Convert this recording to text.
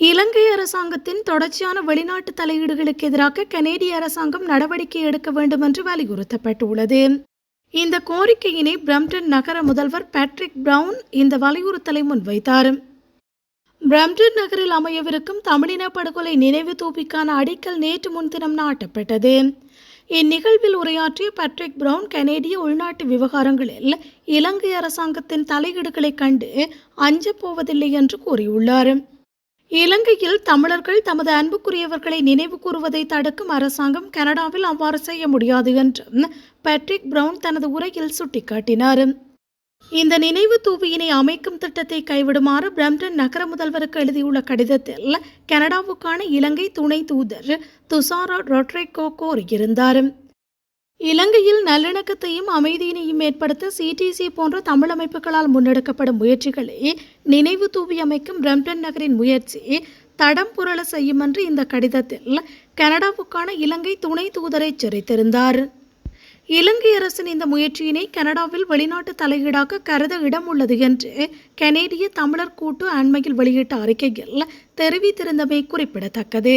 இலங்கை அரசாங்கத்தின் தொடர்ச்சியான வெளிநாட்டு தலையீடுகளுக்கு எதிராக கனேடிய அரசாங்கம் நடவடிக்கை எடுக்க வேண்டும் என்று வலியுறுத்தப்பட்டுள்ளது. இந்த கோரிக்கையினை பிரம்டன் நகர முதல்வர் பேட்ரிக் பிரவுன் இந்த வலியுறுத்தலை முன்வைத்தார். பிரம்டன் நகரில் அமையவிருக்கும் தமிழின படுகொலை நினைவு தூபிக்கான அடிக்கல் நேற்று முன்தினம் நாட்டப்பட்டது. இந்நிகழ்வில் உரையாற்றிய பேட்ரிக் பிரவுன் கனேடிய உள்நாட்டு விவகாரங்களில் இலங்கை அரசாங்கத்தின் தலையீடுகளை கண்டு அஞ்சப் போவதில்லை என்று கூறியுள்ளார். இலங்கையில் தமிழர்கள் தமது அன்புக்குரியவர்களை நினைவு கூறுவதை தடுக்கும் அரசாங்கம் கனடாவில் அவ்வாறு செய்ய முடியாது என்று பேட்ரிக் பிரவுன் தனது உரையில் சுட்டிக்காட்டினார். இந்த நினைவு தூவியினை அமைக்கும் திட்டத்தை கைவிடுமாறு பிரம்டன் நகர முதல்வருக்கு எழுதியுள்ள கடிதத்தில் கனடாவுக்கான இலங்கை துணை தூதர் துசாரா ரொட்ரிகோ கோரியிருந்தார். இலங்கையில் நல்லிணக்கத்தையும் அமைதியினையும் ஏற்படுத்த சிடிசி போன்ற தமிழ் அமைப்புகளால் முன்னெடுக்கப்படும் முயற்சிகளை நினைவு தூவி அமைக்கும் பிரம்டன் நகரின் முயற்சி தடம் புரள செய்யும் என்று இந்த கடிதத்தில் கனடாவுக்கான இலங்கை துணை தூதரை சிறைத்திருந்தார் இலங்கை அரசின் இந்த முயற்சியினை கனடாவில் வெளிநாட்டு தலையீடாக கருத இடம் உள்ளது என்று கனேடிய தமிழர் கூட்டு அண்மையில் வெளியிட்ட அறிக்கையில் தெரிவித்திருந்தமை குறிப்பிடத்தக்கது.